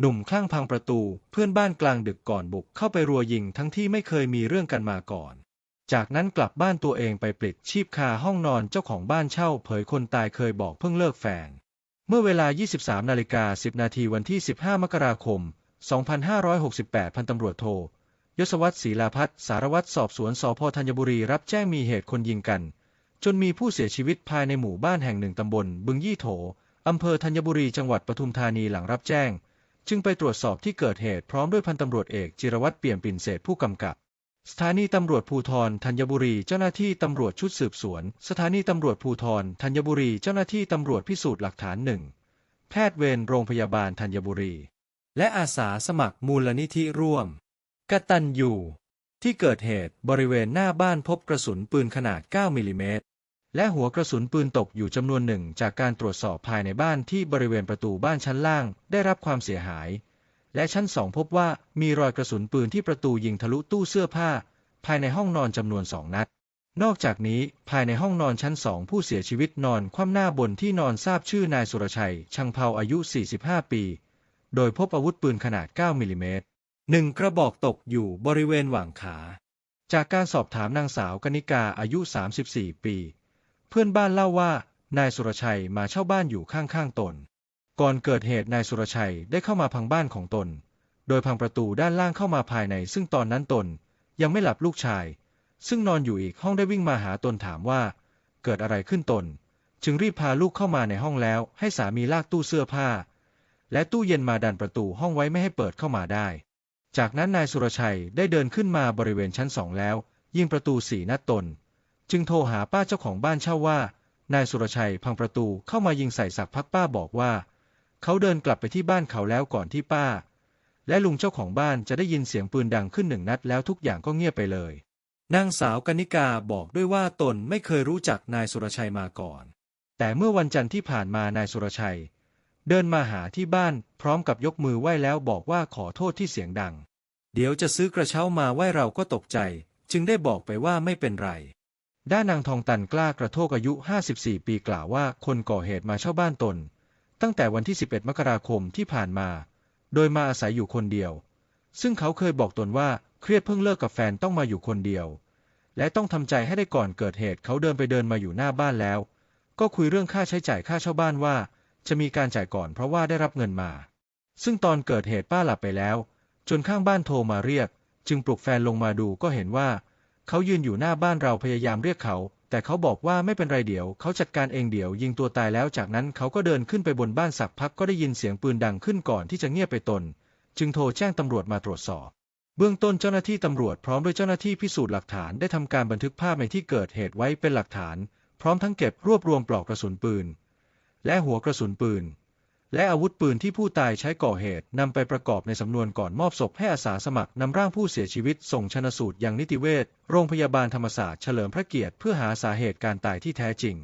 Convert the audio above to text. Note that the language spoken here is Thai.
หนุ่มคลั่งพังประตูเพื่อนบ้านกลางดึกก่อนบุกเข้าไปรัวยิงทั้งที่ไม่เคยมีเรื่องกันมาก่อน จากนั้นกลับบ้านตัวเองไปปลิดชีพคาห้องนอนเจ้าของบ้านเช่า เผยคนตายเคยบอกเพิ่งเลิกแฟน เมื่อเวลา 23นาฬิกา10 นาทีวันที่ 15 มกราคม 2568 พันตำรวจโทยศวัตรศรีลาพัฒน์สารวัตรสอบสวนสพธัญบุรีรับแจ้งมีเหตุคนยิงกัน จนมีผู้เสียชีวิตภายในหมู่บ้านแห่งหนึ่งตำบล บึงยี่โถอำเภอธัญบุรีจังหวัดปทุมธานีหลังรับแจ้ง จึงไปตรวจสอบที่เกิดเหตุพร้อมด้วยพันตำรวจเอกจิรวัตรเปี่ยมปิ่นเศษผู้กำกับ สถานีตำรวจภูธรธัญบุรีเจ้าหน้าที่ตำรวจชุดสืบสวน สถานีตำรวจภูธรธัญบุรีเจ้าหน้าที่ตำรวจพิสูจน์หลักฐานหนึ่งแพทย์เวรโรงพยาบาลธัญบุรี และอาสาสมัครมูลนิธิร่วมกตันยูที่เกิดเหตุบริเวณหน้าบ้านพบกระสุนปืนขนาด 9 มิลลิเมตร และหัวกระสุนปืนตกอยู่จำนวนหนึ่งจากการตรวจสอบภายในบ้านที่บริเวณประตูบ้านชั้นล่างได้รับความเสียหาย และชั้นสองพบว่ามีรอยกระสุนปืนที่ประตูยิงทะลุตู้เสื้อผ้า ภายในห้องนอนจำนวนสองนัด นอกจากนี้ภายในห้องนอนชั้นสองผู้เสียชีวิตนอนคว่ำหน้าบนที่นอนทราบชื่อนายสุรชัย ชังเภาอายุ 45 ปี โดยพบอาวุธปืนขนาด 9 มิลลิเมตรหนึ่งกระบอกตกอยู่บริเวณหว่างขา จากการสอบถามนางสาวกนิกาอายุ 34 ปี พื่อนบ้านเล่าว่า นายสุรชัยมาเช่าบ้านอยู่ข้างๆตน ก่อนเกิดเหตุนายสุรชัยได้เข้ามาพังบ้านของตน โดยพังประตูด้านล่างเข้ามาภายใน ซึ่งตอนนั้นตนยังไม่หลับลูกชาย ซึ่งนอนอยู่อีกห้องได้วิ่งมาหาตนถามว่า เกิดอะไรขึ้นตน จึงรีบพาลูกเข้ามาในห้องแล้ว ให้สามีลากตู้เสื้อผ้า และตู้เย็นมาดันประตูห้องไว้ไม่ให้เปิดเข้ามาได้ จากนั้นนายสุรชัยได้เดินขึ้นมาบริเวณชั้นสองแล้ว ยิงประตูสี่นัดตน จึงโทรหาป้าเจ้าของบ้านเช่าว่า นายสุรชัยพังประตูเข้ามายิงใส่สักพักป้าบอกว่า เขาเดินกลับไปที่บ้านเขาแล้วก่อนที่ป้า และลุงเจ้าของบ้านจะได้ยินเสียงปืนดังขึ้นหนึ่งนัดแล้วทุกอย่างก็เงียบไปเลย นางสาวกนิกาบอกด้วยว่าตนไม่เคยรู้จักนายสุรชัยมาก่อน แต่เมื่อวันจันทร์ที่ผ่านมานายสุรชัย เดินมาหาที่บ้านพร้อมกับยกมือไหว้แล้วบอกว่าขอโทษที่เสียงดัง เดี๋ยวจะซื้อกระเช้ามาไหว้เราก็ตกใจ จึงได้บอกไปว่าไม่เป็นไร ด้านนางทองตันกล้ากระโทกอายุ 54 ปีกล่าวว่าคนก่อเหตุมาเช่าบ้านตน ตั้งแต่วันที่ 11 มกราคมที่ผ่านมา โดยมาอาศัยอยู่คนเดียว ซึ่งเขาเคยบอกตนว่าเครียดเพิ่งเลิกกับแฟนต้องมาอยู่คนเดียว และต้องทำใจให้ได้ก่อนเกิดเหตุเขาเดินไปเดินมาอยู่หน้าบ้านแล้ว ก็คุยเรื่องค่าใช้จ่ายค่าเช่าบ้านว่า จะมีการจ่ายก่อนเพราะว่าได้รับเงินมา ซึ่งตอนเกิดเหตุป้าหลับไปแล้ว จนข้างบ้านโทรมาเรียก จึงปลุกแฟนลงมาดูก็เห็นว่า เขายืนอยู่หน้าบ้านเราพยายามเรียกเขา แต่เขาบอกว่าไม่เป็นไรเดี๋ยว เขาจัดการเองเดี๋ยวยิงตัวตายแล้วจากนั้นเขาก็เดินขึ้นไปบนบ้านสักพักก็ได้ยินเสียงปืนดังขึ้นก่อนที่จะเงียบไปตน จึงโทรแจ้งตำรวจมาตรวจสอบ เบื้องต้นเจ้าหน้าที่ตำรวจพร้อมด้วยเจ้าหน้าที่พิสูจน์หลักฐานได้ทำการบันทึกภาพในที่เกิดเหตุไว้เป็นหลักฐาน พร้อมทั้งเก็บรวบรวมปลอกกระสุนปืน และหัวกระสุนปืน และอาวุธปืนที่ผู้ตายใช้ก่อเหตุนำไปประกอบในสำนวนก่อนมอบศพให้อาสาสมัครนำร่างผู้เสียชีวิตส่งชนสูตรอย่างนิติเวชโรงพยาบาลธรรมศาสตร์เฉลิมพระเกียรติเพื่อหาสาเหตุการตายที่แท้จริง